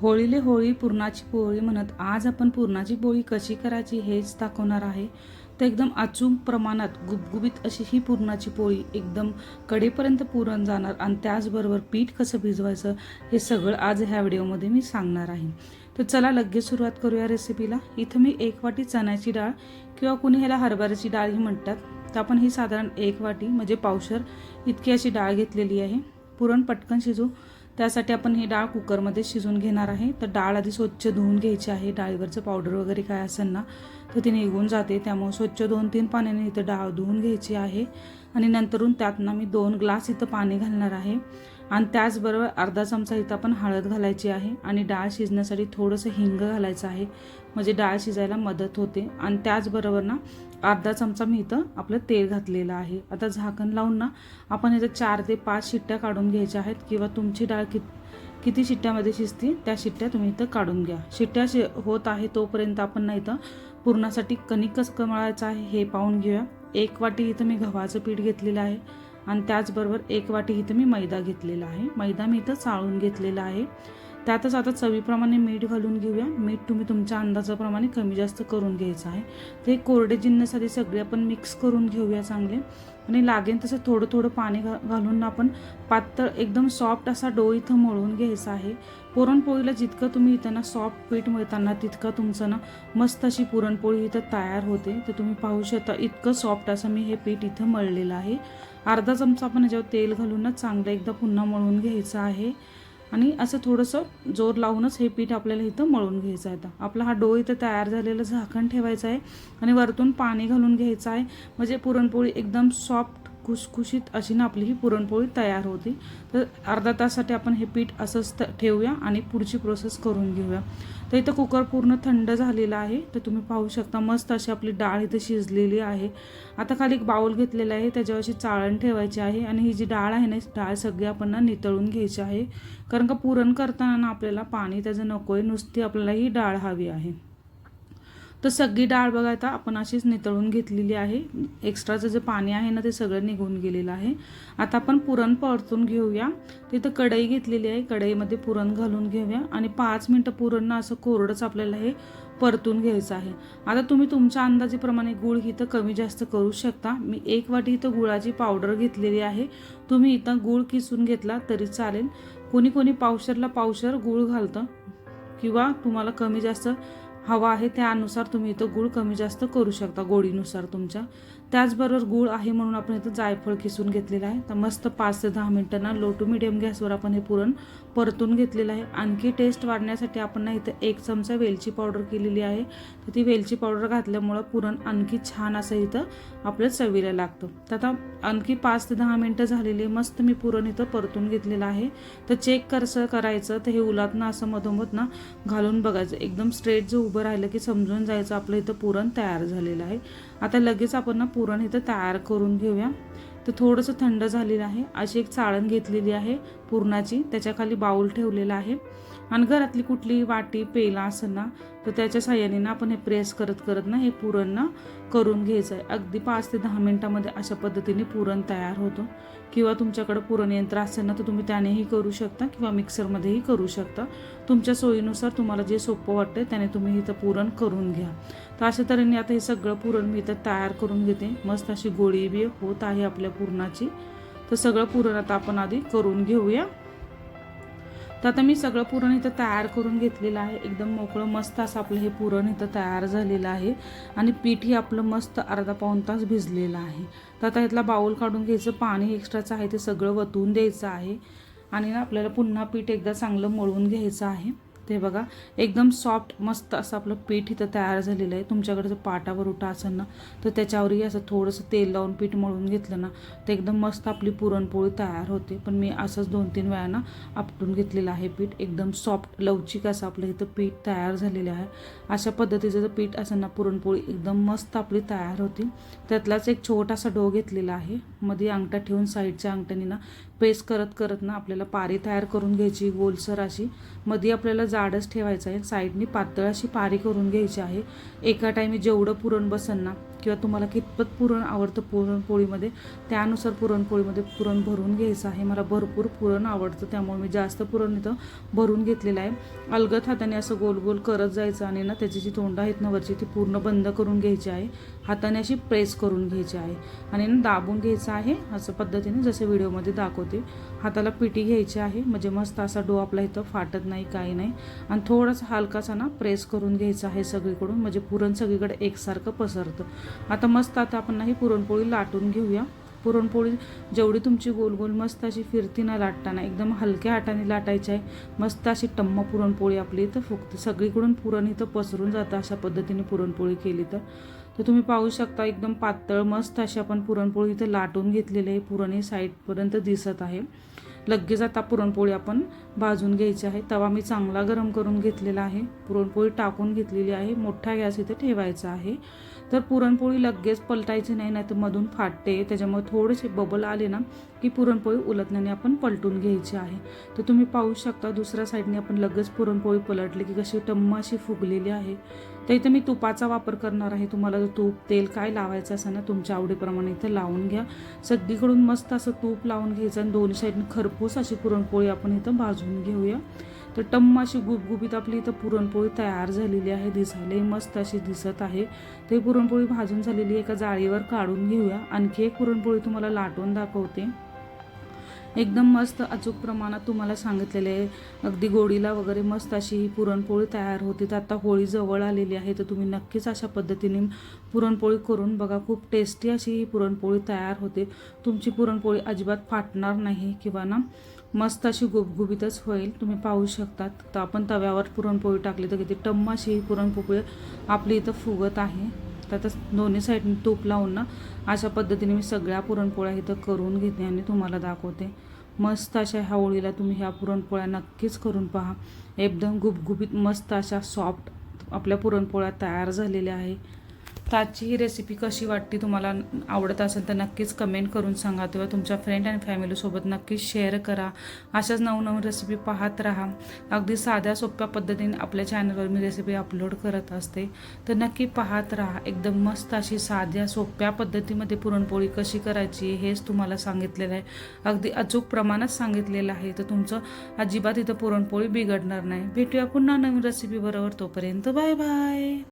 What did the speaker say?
होळीले होळी पुरणाची पोळी म्हणत आज आपण पुरणाची पोळी कशी करायची हेच दाखवणार आहे. तर एकदम अचूक प्रमाणात गुबगुबीत अशी ही पुरणाची पोळी एकदम कडेपर्यंत पुरण जाणार आणि त्याचबरोबर पीठ कसं भिजवायचं हे सगळं आज ह्या व्हिडिओमध्ये मी सांगणार आहे. तर चला लगेच सुरुवात करूया रेसिपीला. इथं मी एक वाटी चण्याची डाळ किंवा कुणी ह्याला हरभऱ्याची डाळही म्हणतात तर आपण ही साधारण एक वाटी म्हणजे पावशर इतकी अशी डाळ घेतलेली आहे. पुरण पटकन शिजू. त्यासाठी आपण ही डाळ कुकरमध्ये शिजून घेणार आहे. तर डाळ आधी स्वच्छ धुवून घ्यायची आहे. डाळीवरचं पावडर वगैरे काय असेल ना तर ती निघून जाते. त्यामुळे स्वच्छ दोन तीन पाण्याने इथं डाळ धुवून घ्यायची आहे. आणि नंतरून त्यातनं मी दोन ग्लास इथं पाणी घालणार आहे. आणि त्याचबरोबर अर्धा चमचा इथं आपण हळद घालायची आहे. आणि डाळ शिजण्यासाठी थोडंसं हिंग घालायचं आहे. म्हणजे डाळ शिजायला मदत होते. आणि त्याचबरोबर ना अर्धा चमचा मी इथं आपलं तेल घातलेलं आहे. आता झाकण लावून ना आपण इथं चार ते पाच शिट्ट्या काढून घ्यायच्या आहेत किंवा तुमची डाळ कित किती शिट्ट्यामध्ये शिजते त्या शिट्ट्या तुम्ही इथं काढून घ्या. शिट्ट्या शि होत आहे तोपर्यंत आपण ना इथं पुरणासाठी कणिक कमळायचं आहे हे पाहून घेऊया. एक वाटी इथं मी गव्हाचं पीठ घेतलेलं आहे आणि त्याचबरोबर एक वाटी इथं मी मैदा घेतलेला आहे. मैदा मी इथं चाळून घेतलेला आहे. त्यातच आता चवीप्रमाणे मीठ घालून घेऊया. मीठ तुम्ही तुमच्या अंदाजाप्रमाणे कमी जास्त करून घ्यायचं आहे. ते कोरडे जिन्नसाठी सगळे आपण मिक्स करून घेऊया चांगले. आणि लागेल तसं थोडं थोडं पाणी घा घालून आपण पातळ एकदम सॉफ्ट असा डो इथं मळून घ्यायचा आहे. पुरणपोळीला जितकं तुम्ही इथं ना सॉफ्ट पीठ मिळताना तितकं तुमचं ना मस्त अशी पुरणपोळी इथं तयार होते. तर तुम्ही पाहू शकता इतकं सॉफ्ट असं मी हे पीठ इथं मळलेलं आहे. अर्धा चमचा आपण ह्याच्यावर तेल घालूनच चांगलं एकदा पुन्हा मळून घ्यायचं आहे. आणि असं थोडंसं जोर लावूनच हे पीठ आपल्याला इथं मळून घ्यायचं आहे आता. आपला हा डो इथं तयार झालेलं झाकण ठेवायचं आहे आणि वरतून पाणी घालून घ्यायचं आहे. म्हणजे पुरणपोळी एकदम सॉफ्ट खुसखुशीत अशी ना आपली ही पुरणपोळी तयार होते. तर अर्धा तासासाठी आपण हे पीठ असंच त- ठेवूया आणि पुढची प्रोसेस करून घेऊया. तर इथं कुकर पूर्ण थंड झालेलं आहे. तर तुम्ही पाहू शकता मस्त अशी आपली डाळ इथं शिजलेली आहे. आता खाली एक बाऊल घेतलेला आहे त्याच्यावर अशी चाळण ठेवायची आहे आणि ही जी डाळ आहे ना डाळ सगळी आपण ना नितळून घ्यायची आहे. कारण का पुरण करताना ना आपल्याला पाणी त्याचं नको आहे नुसती आपल्याला ही डाळ हवी आहे. तर सगळी डाळ बघा आता आपण अशीच नितळून घेतलेली आहे. एक्स्ट्राचं जे पाणी आहे ना ते सगळं निघून गेलेलं आहे. आता आपण पुरण परतून घेऊया. तिथं कढई घेतलेली आहे. कढईमध्ये पुरण घालून घेऊया. आणि पाच मिनटं पुरण ना असं कोरडंच आपल्याला हे परतून घ्यायचं आहे. आता तुम्ही तुमच्या अंदाजेप्रमाणे गुळ इथं कमी जास्त करू शकता. मी एक वाटी इथं गुळाची पावडर घेतलेली आहे. तुम्ही इथं गुळ किसून घेतला तरी चालेल. कोणी कोणी पावशरला पावशर गुळ घालतं. किंवा तुम्हाला कमी जास्त हवा आहे त्यानुसार तुम्ही इथं गूळ कमी जास्त करू शकता गोडीनुसार तुमच्या. त्याचबरोबर गूळ आहे म्हणून आपण इथं जायफळ किसून घेतलेलं आहे. तर मस्त पाच ते दहा मिनटांना लो टू मिडियम गॅसवर आपण हे पुरण परतून घेतलेलं आहे. आणखी टेस्ट वाढण्यासाठी आपण ना इथं एक चमचा वेलची पावडर केलेली आहे. तर ती वेलची पावडर घातल्यामुळं पुरण आणखी छान असं इथं आपल्या चवीला लागतं. तर आता आणखी पाच ते दहा मिनटं झालेली मस्त मी पुरण इथं परतून घेतलेलं आहे. तर चेक कसं करायचं. तर हे उलातनं असं मधोमध ना घालून बघायचं. एकदम स्ट्रेट जो उभं राहिलं की समजून जायचं आपलं इथं पुरण तयार झालेलं आहे. आता लगेच आपण ना पुरण इथं तयार करून घेऊया. तर थोडंसं थंड झालेलं आहे. अशी एक चाळण घेतलेली आहे पुरणाची त्याच्याखाली बाऊल ठेवलेला आहे. आणि घरातली कुठली वाटी पेला असेल ना तर त्याच्या साह्याने ना आपण हे प्रेस करत करत ना हे पुरण ना करून घ्यायचं आहे अगदी पाच ते दहा मिनटामध्ये अशा पद्धतीने पुरण तयार होतो. किंवा तुमच्याकडं पुरण यंत्र असेल ना तर तुम्ही त्यानेही करू शकता किंवा मिक्सरमध्येही करू शकता. तुमच्या सोयीनुसार तुम्हाला जे सोपं वाटतं त्याने तुम्ही इथं पुरण करून घ्या. तर अशा तऱ्हेने आता हे सगळं पुरण मी इथं तयार करून घेते. मस्त अशी गोळी बी होत आहे आपल्या पुरणाची. तर सगळं पुरण आता आपण आधी करून घेऊया. तर आता मी सगळं पुरण इथं तयार करून घेतलेलं आहे. एकदम मोकळं मस्त असं आपलं हे पुरण इथं तयार झालेलं आहे. आणि पीठही आपलं मस्त अर्धा पाऊण तास भिजलेलं आहे. तर आता इथला बाऊल काढून घ्यायचं पाणी एक्स्ट्राचं आहे ते सगळं वतून द्यायचं आहे. आणि ना आपल्याला पुन्हा पीठ एकदा चांगलं मळून घ्यायचं आहे. ते बघा एकदम सॉफ्ट मस्त असं आपलं पीठ इथं तयार झालेलं आहे. तुमच्याकडे जर पाटावर उठा असेल ना तर त्याच्यावरही असं थोडंसं तेल लावून पीठ मळून घेतलं ना तर एकदम मस्त आपली पुरणपोळी तयार होते. पण मी असंच दोन तीन वेळानं आपटून घेतलेलं आहे पीठ. एकदम सॉफ्ट लवचिक असं आपलं इथं पीठ तयार झालेलं आहे. अशा पद्धतीचं जर पीठ असेल ना पुरणपोळी एकदम मस्त आपली तयार होती. त्यातलाच एक छोटासा डो घेतलेला आहे. मध्ये अंगठा ठेवून साईडच्या अंगठ्याने ना पेस्ट करत करत ना आपल्याला पारी तयार करून घ्यायची गोलसर अशी. मध्ये आपल्याला जाडच ठेवायचं आहे. साईडनी पातळ अशी पारी करून घ्यायची आहे. एका टायमी जेवढं पुरण बसन ना किंवा तुम्हाला कितपत पुरण आवडतं पुरणपोळीमध्ये त्यानुसार पुरणपोळीमध्ये पुरण भरून घ्यायचं आहे. मला भरपूर पुरण आवडतं त्यामुळे मी जास्त पुरण इथं भरून घेतलेलं आहे. अलगद हाताने असं गोल गोल करत जायचं आणि ना त्याची जी तोंड आहेत ना वरची ती पूर्ण बंद करून घ्यायची आहे. हाताने अशी प्रेस करून घ्यायची आहे आणि ना दाबून घ्यायचं आहे असं पद्धतीने जसे व्हिडिओमध्ये दाखवते. हाताला पिटी घ्यायची आहे म्हणजे मस्त असा डो आपला इथं फाटत नाही काही नाही. आणि थोडासा हलकासा ना प्रेस करून घ्यायचा आहे सगळीकडून म्हणजे पुरण सगळीकडे एकसारखं पसरतं. आता मस्त आता आपण ना ही पुरणपोळी लाटून घेऊया. पुरणपोळी जेवढी तुमची गोल गोल मस्त अशी फिरती ना लाटताना एकदम हलक्या हाताने लाटायची आहे. मस्त अशी टम्म पुरणपोळी आपली इथं फक्त सगळीकडून पुरण इथं पसरून जातं अशा पद्धतीने पुरणपोळी केली तर. तर तुम्ही पाहू शकता एकदम पातळ मस्त अशी आपण पुरणपोळी इथं लाटून घेतलेली आहे. पुरण हे साईडपर्यंत दिसत आहे. लगेच आता पुरणपोळी आपण भाजून घ्यायची आहे. तवा मी चांगला गरम करून घेतलेला आहे. पुरणपोळी टाकून घेतलेली आहे. मोठा गॅस इथे ठेवायचा आहे. तर पुरणपोळी लगेच पलटायची नाही नाही तर मधून फाटते. त्याच्यामुळे थोडेसे बबल आले ना की पुरणपोळी उलटण्याने आपण पलटून घ्यायची आहे. तर तुम्ही पाहू शकता दुसऱ्या साईडने आपण लगेच पुरणपोळी पलटली की कशी टम्माशी फुगलेली आहे. तर इथं मी तुपाचा वापर करणार आहे. तुम्हाला जर तूप तेल काय लावायचं असं ना तुमच्या आवडीप्रमाणे इथं लावून घ्या. सगळीकडून मस्त असं तूप लावून घ्यायचं आणि दोन्ही साईडने खरपूस अशी पुरणपोळी आपण इथं भाजून घेऊया. तर टम्म अशी गुबगुबीत आपली इथं पुरणपोळी तयार झालेली आहे. दिसायलाही मस्त अशी दिसत आहे. ते पुरणपोळी भाजून झालेली एका जाळीवर काढून घेऊया. आणखी एक पुरणपोळी तुम्हाला लाटून दाखवते. एकदम मस्त अचूक प्रमाणात तुम्हाला सांगितलेले आहे. अगदी गोडीला वगैरे मस्त अशी ही पुरणपोळी तयार होते. तर आता होळी जवळ आलेली आहे तर तुम्ही नक्कीच अशा पद्धतीने पुरणपोळी करून बघा. खूप टेस्टी अशी ही पुरणपोळी तयार होते. तुमची पुरणपोळी अजिबात फाटणार नाही किंवा ना मस्त अशी गुबगुबीतच होईल. तुम्ही पाहू शकतात. तर आपण तव्यावर पुरणपोळी टाकली तर किती टम्म अशी ही पुरणपोळी आपली इथं फुगत आहे. तर दोन्ही साईडने तूप लावून ना अशा पद्धतीने मी सगळ्या पुरणपोळ्या इथं करून घेते आणि तुम्हाला दाखवते. मस्त अशा ह्या होळीला तुम्ही ह्या पुरणपोळ्या नक्कीच करून पहा. एकदम गुबगुबीत मस्त अशा सॉफ्ट आपल्या पुरणपोळ्या तयार झालेल्या आहे. तर आजची ही रेसिपी कशी वाटते तुम्हाला? आवडत असेल तर नक्कीच कमेंट करून सांगा किंवा तुमच्या फ्रेंड आणि फॅमिलीसोबत नक्कीच शेअर करा. अशाच नवनवीन रेसिपी पाहत राहा. अगदी साध्या सोप्या पद्धतीने आपल्या चॅनलवर मी रेसिपी अपलोड करत असते. तर नक्की पाहत राहा. एकदम मस्त अशी साध्या सोप्या पद्धतीमध्ये पुरणपोळी कशी करायची हेच तुम्हाला सांगितलेलं आहे. अगदी अचूक प्रमाणात सांगितलेलं आहे. तर तुमचं अजिबात इथं पुरणपोळी बिघडणार नाही. भेटूया पुन्हा नवीन रेसिपी बरोबर. तोपर्यंत बाय बाय